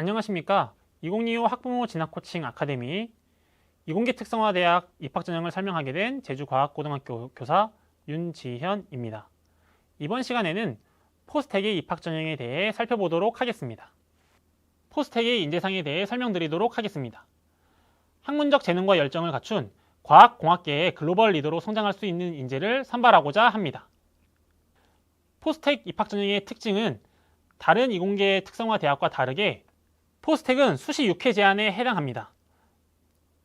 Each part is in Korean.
안녕하십니까. 2025 학부모 진학 코칭 아카데미 이공계 특성화 대학 입학 전형을 설명하게 된 제주과학고등학교 교사 윤지현입니다. 이번 시간에는 포스텍의 입학 전형에 대해 살펴보도록 하겠습니다. 포스텍의 인재상에 대해 설명드리도록 하겠습니다. 학문적 재능과 열정을 갖춘 과학 공학계의 글로벌 리더로 성장할 수 있는 인재를 선발하고자 합니다. 포스텍 입학 전형의 특징은 다른 이공계 특성화 대학과 다르게 포스텍은 수시 6회 제한에 해당합니다.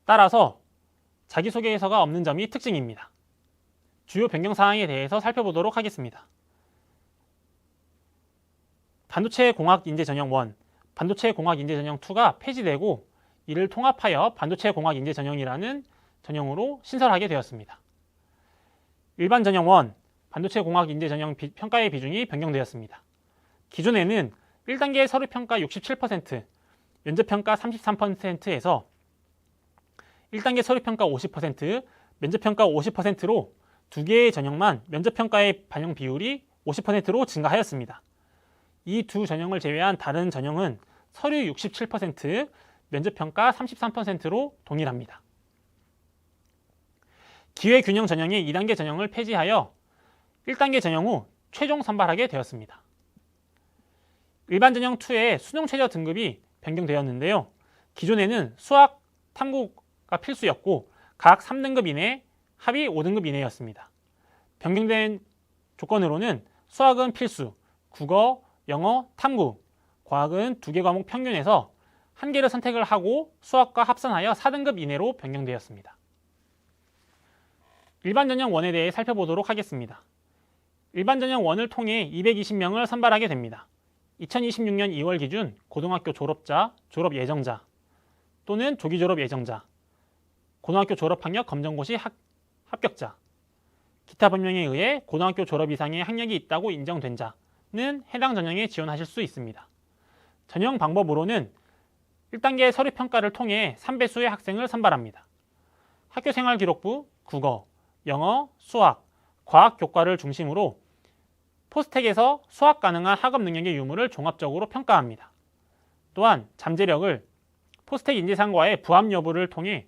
따라서 자기소개서가 없는 점이 특징입니다. 주요 변경 사항에 대해서 살펴보도록 하겠습니다. 반도체 공학 인재 전형 1, 반도체 공학 인재 전형 2가 폐지되고 이를 통합하여 반도체 공학 인재 전형이라는 전형으로 신설하게 되었습니다. 일반 전형 1, 반도체 공학 인재 전형 비- 평가의 비중이 변경되었습니다. 기존에는 1단계 서류 평가 67%, 면접 평가 33%에서 1단계 서류 평가 50%, 면접 평가 50%로 두 개의 전형만 면접 평가의 반영 비율이 50%로 증가하였습니다. 이 두 전형을 제외한 다른 전형은 서류 67%, 면접 평가 33%로 동일합니다. 기회균형 전형의 2단계 전형을 폐지하여 1단계 전형 후 최종 선발하게 되었습니다. 일반 전형 2의 수능 최저 등급이 변경되었는데요. 기존에는 수학, 탐구가 필수였고 각 3등급 이내, 합의 5등급 이내였습니다. 변경된 조건으로는 수학은 필수, 국어, 영어, 탐구, 과학은 두 개 과목 평균에서 한 개를 선택을 하고 수학과 합산하여 4등급 이내로 변경되었습니다. 일반 전형 1에 대해 살펴보도록 하겠습니다. 일반 전형 1을 통해 220명을 선발하게 됩니다. 2026년 2월 기준 고등학교 졸업자, 졸업 예정자 또는 조기 졸업 예정자, 고등학교 졸업 학력 검정고시 합, 합격자, 기타 법령에 의해 고등학교 졸업 이상의 학력이 있다고 인정된 자는 해당 전형에 지원하실 수 있습니다. 전형 방법으로는 1단계 서류 평가를 통해 3배수의 학생을 선발합니다. 학교생활 기록부, 국어, 영어, 수학, 과학 교과를 중심으로 포스텍에서 수학 가능한 학업 능력의 유무를 종합적으로 평가합니다. 또한 잠재력을 포스텍 인재상과의 부합 여부를 통해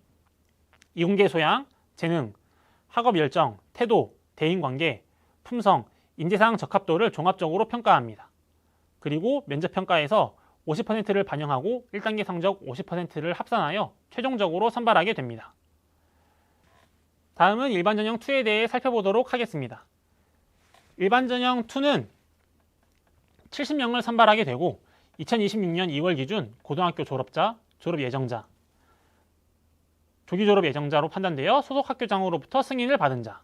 이공계 소양, 재능, 학업 열정, 태도, 대인관계, 품성, 인재상 적합도를 종합적으로 평가합니다. 그리고 면접 평가에서 50%를 반영하고 1단계 성적 50%를 합산하여 최종적으로 선발하게 됩니다. 다음은 일반 전형 2에 대해 살펴보도록 하겠습니다. 일반 전형 2는 70명을 선발하게 되고 2026년 2월 기준 고등학교 졸업자, 졸업 예정자, 조기 졸업 예정자로 판단되어 소속 학교장으로부터 승인을 받은 자,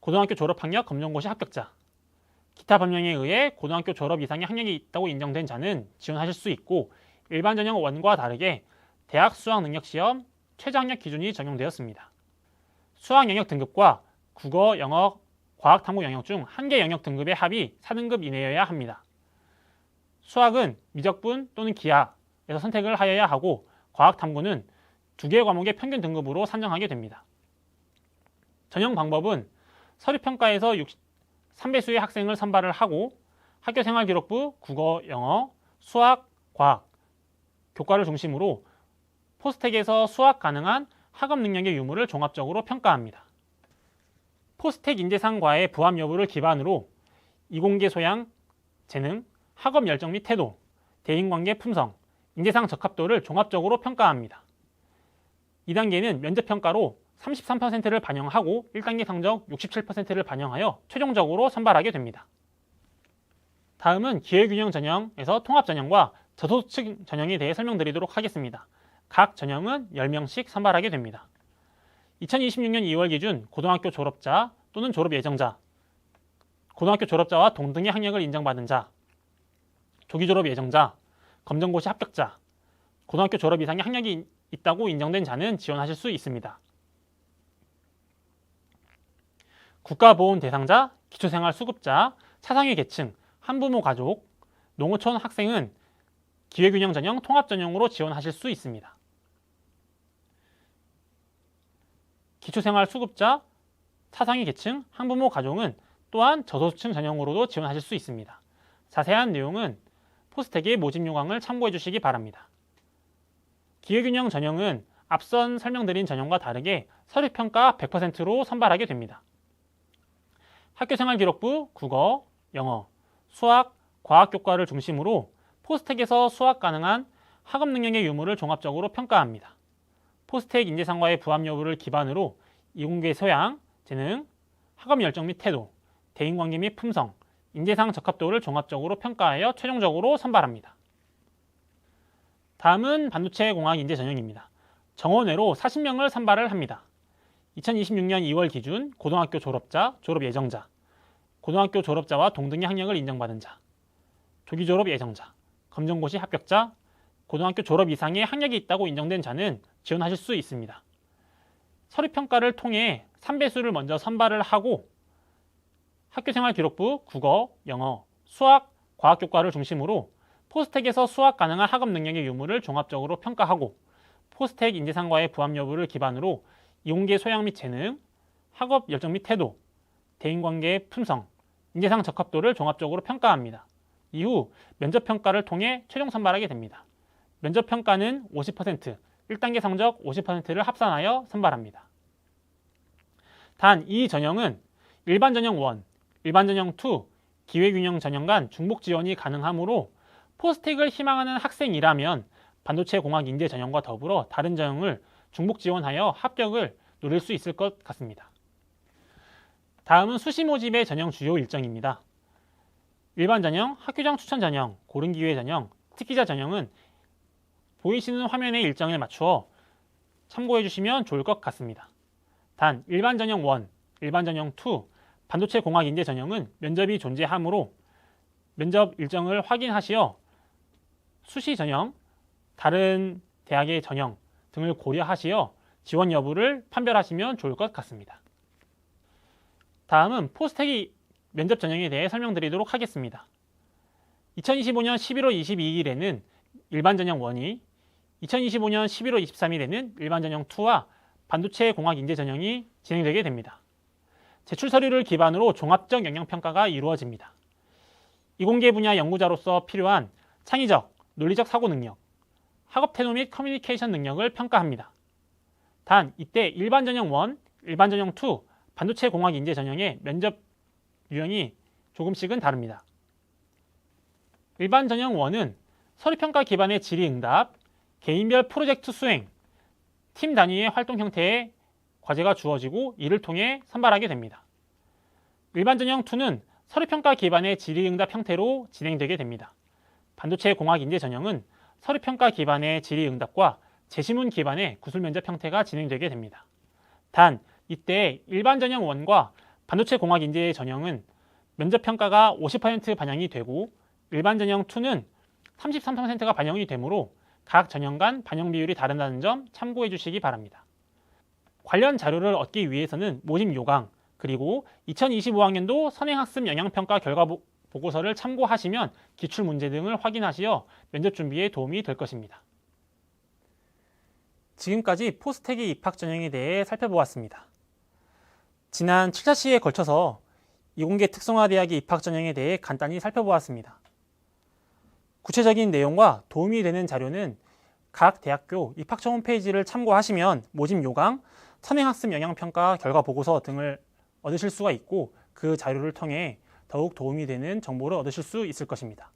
고등학교 졸업 학력 검정고시 합격자, 기타 법령에 의해 고등학교 졸업 이상의 학력이 있다고 인정된 자는 지원하실 수 있고 일반 전형 1과 다르게 대학 수학 능력 시험 최저 학력 기준이 적용되었습니다. 수학 영역 등급과 국어, 영어, 과학 탐구 영역 중 한 개 영역 등급의 합이 4등급 이내여야 합니다. 수학은 미적분 또는 기하에서 선택을 하여야 하고 과학 탐구는 두 개 과목의 평균 등급으로 산정하게 됩니다. 전형 방법은 서류 평가에서 3배수의 학생을 선발을 하고 학교 생활 기록부, 국어, 영어, 수학, 과학, 교과를 중심으로 포스텍에서 수학 가능한 학업 능력의 유무를 종합적으로 평가합니다. 포스텍 인재상과의 부합 여부를 기반으로 이공계 소양, 재능, 학업 열정 및 태도, 대인관계 품성, 인재상 적합도를 종합적으로 평가합니다. 2단계는 면접평가로 33%를 반영하고 1단계 성적 67%를 반영하여 최종적으로 선발하게 됩니다. 다음은 기회균형 전형에서 통합 전형과 저소득 전형에 대해 설명드리도록 하겠습니다. 각 전형은 10명씩 선발하게 됩니다. 2026년 2월 기준 고등학교 졸업자 또는 졸업 예정자, 고등학교 졸업자와 동등의 학력을 인정받은 자, 조기 졸업 예정자, 검정고시 합격자, 고등학교 졸업 이상의 학력이 있다고 인정된 자는 지원하실 수 있습니다. 국가보훈 대상자, 기초생활 수급자, 차상위 계층, 한부모 가족, 농어촌 학생은 기회균형 전형, 통합 전형으로 지원하실 수 있습니다. 기초생활 수급자, 차상위 계층, 한부모 가족은 또한 저소득층 전형으로도 지원하실 수 있습니다. 자세한 내용은 포스텍의 모집 요강을 참고해 주시기 바랍니다. 기회균형 전형은 앞선 설명드린 전형과 다르게 서류평가 100%로 선발하게 됩니다. 학교생활기록부, 국어, 영어, 수학, 과학교과를 중심으로 포스텍에서 수학 가능한 학업 능력의 유무를 종합적으로 평가합니다. 포스텍 인재상과의 부합 여부를 기반으로 이공계 소양, 재능, 학업 열정 및 태도, 대인관계 및 품성, 인재상 적합도를 종합적으로 평가하여 최종적으로 선발합니다. 다음은 반도체 공학 인재 전형입니다. 정원외로 40명을 선발을 합니다. 2026년 2월 기준 고등학교 졸업자, 졸업 예정자, 고등학교 졸업자와 동등의 학력을 인정받은 자, 조기 졸업 예정자, 검정고시 합격자, 고등학교 졸업 이상의 학력이 있다고 인정된 자는 지원하실 수 있습니다. 서류평가를 통해 3배수를 먼저 선발을 하고 학교생활기록부, 국어, 영어, 수학, 과학교과를 중심으로 포스텍에서 수학 가능한 학업 능력의 유무를 종합적으로 평가하고 포스텍 인재상과의 부합 여부를 기반으로 이공계 소양 및 재능, 학업 열정 및 태도, 대인관계의 품성, 인재상 적합도를 종합적으로 평가합니다. 이후 면접 평가를 통해 최종 선발하게 됩니다. 면접 평가는 50%, 1단계 성적 50%를 합산하여 선발합니다. 단 이 전형은 일반 전형 1, 일반 전형 2, 기회균형 전형 간 중복 지원이 가능하므로 포스텍을 희망하는 학생이라면 반도체 공학 인재 전형과 더불어 다른 전형을 중복 지원하여 합격을 노릴 수 있을 것 같습니다. 다음은 수시 모집의 전형 주요 일정입니다. 일반 전형, 학교장 추천 전형, 고른 기회 전형, 특기자 전형은 보이시는 화면의 일정에 맞추어 참고해 주시면 좋을 것 같습니다. 단 일반 전형 1, 일반 전형 2, 반도체 공학 인재 전형은 면접이 존재하므로 면접 일정을 확인하시어 수시 전형, 다른 대학의 전형 등을 고려하시어 지원 여부를 판별하시면 좋을 것 같습니다. 다음은 포스텍이 면접 전형에 대해 설명드리도록 하겠습니다. 2025년 11월 22일에는 일반 전형 1이 2025년 11월 23일에 는 일반 전형 2와 반도체 공학 인재 전형이 진행되게 됩니다. 제출 서류를 기반으로 종합적 영향 평가가 이루어집니다. 이공계 분야 연구자로서 필요한 창의적, 논리적 사고 능력, 학업 태도 및 커뮤니케이션 능력을 평가합니다. 단 이때 일반 전형 1, 일반 전형 2, 반도체 공학 인재 전형의 면접 유형이 조금씩은 다릅니다. 일반 전형 1은 서류평가 기반의 질의응답, 개인별 프로젝트 수행, 팀 단위의 활동 형태의 과제가 주어지고 이를 통해 선발하게 됩니다. 일반 전형 2는 서류평가 기반의 질의응답 형태로 진행되게 됩니다. 반도체 공학 인재 전형은 서류평가 기반의 질의응답과 제시문 기반의 구술면접 형태가 진행되게 됩니다. 단 이때 일반 전형 1과 반도체 공학 인재 전형은 면접 평가가 50% 반영이 되고 일반 전형 2는 33%가 반영이 되므로 각 전형 간 반영 비율이 다르다는 점 참고해 주시기 바랍니다. 관련 자료를 얻기 위해서는 모집 요강 그리고 2025학년도 선행학습 영향평가 결과 보고서를 참고하시면 기출 문제 등을 확인하시어 면접 준비에 도움이 될 것입니다. 지금까지 포스텍의 입학 전형에 대해 살펴보았습니다. 지난 7차 시에 걸쳐서 이공계 특성화 대학의 입학 전형에 대해 간단히 살펴보았습니다. 구체적인 내용과 도움이 되는 자료는 각 대학교 입학처 홈페이지를 참고하시면 모집 요강, 선행학습 영향평가 결과 보고서 등을 얻으실 수가 있고 그 자료를 통해 더욱 도움이 되는 정보를 얻으실 수 있을 것입니다.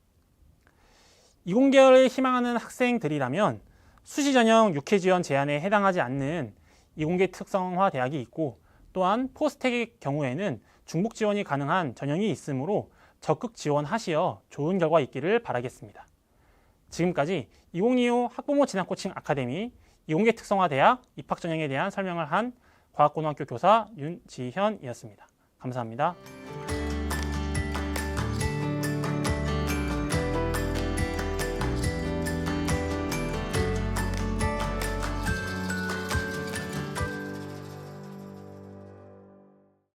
이공계열을 희망하는 학생들이라면 수시 전형 6회 지원 제한에 해당하지 않는 이공계 특성화 대학이 있고 또한 포스텍의 경우에는 중복 지원이 가능한 전형이 있으므로 적극 지원하시어 좋은 결과 있기를 바라겠습니다. 지금까지 2025 학부모 진학 코칭 아카데미 이공계 특성화 대학 입학 전형에 대한 설명을 한 과학고등학교 교사 윤지현이었습니다. 감사합니다.